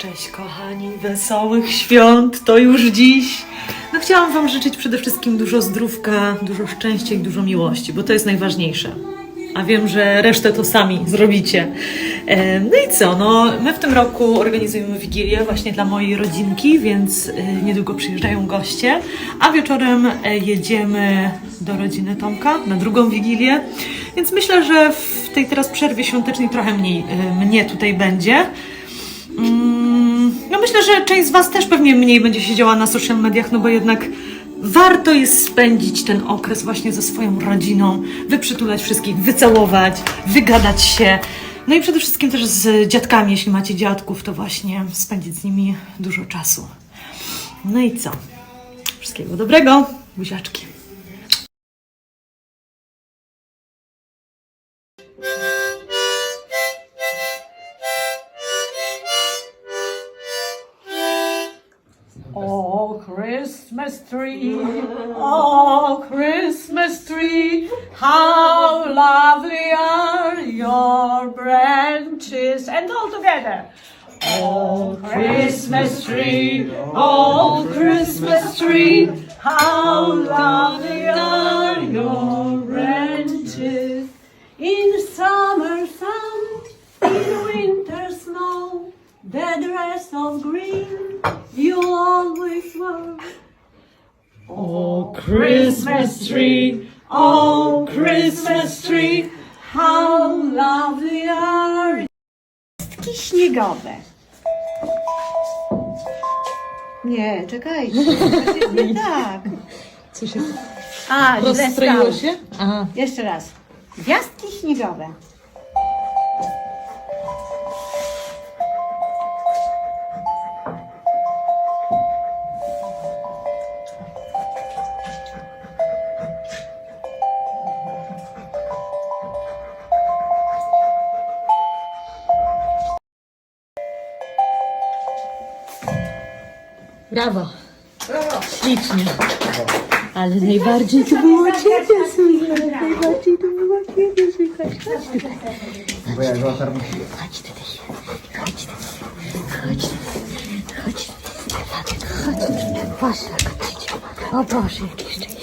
Cześć kochani, wesołych świąt, to już dziś. No chciałam Wam życzyć przede wszystkim dużo zdrówka, dużo szczęścia i dużo miłości, bo to jest najważniejsze. A wiem, że resztę to sami zrobicie. E, No i co, no my w tym roku organizujemy Wigilię właśnie dla mojej rodzinki, więc e, niedługo przyjeżdżają goście, a wieczorem e, jedziemy do rodziny Tomka na drugą Wigilię, więc myślę, że w tej teraz przerwie świątecznej trochę mniej mnie tutaj będzie. Myślę, że część z Was też pewnie mniej będzie siedziała na social mediach, no bo jednak warto jest spędzić ten okres właśnie ze swoją rodziną, wyprzytulać wszystkich, wycałować, wygadać się. No i przede wszystkim też z dziadkami, jeśli macie dziadków, to właśnie spędzić z nimi dużo czasu. No i co? Wszystkiego dobrego, buziaczki. Oh, Christmas tree, oh, Christmas tree, how lovely are your branches. And all together. Oh, Christmas tree, oh, Christmas tree, how lovely are your branches. In the dress of green you always wear. Oh, Christmas tree, oh, Christmas tree, how lovely are Gwiazdki śniegowe. Nie, czekajcie. Nie tak. Co się A, źle rozstroiło stało. się? Aha. Jeszcze raz. Gwiazdki śniegowe. Brawo. Ślicznie. Ale najbardziej to było ciebie, Sylwia. Najbardziej to było ciebie, Sylwia. Chodź tutaj. Bo ja go. Chodź tutaj. Chodź tutaj. Chodź tutaj. Chodź tutaj. Chodź tutaj. Boże, jak on idzie. O Boże, jaki szczęście.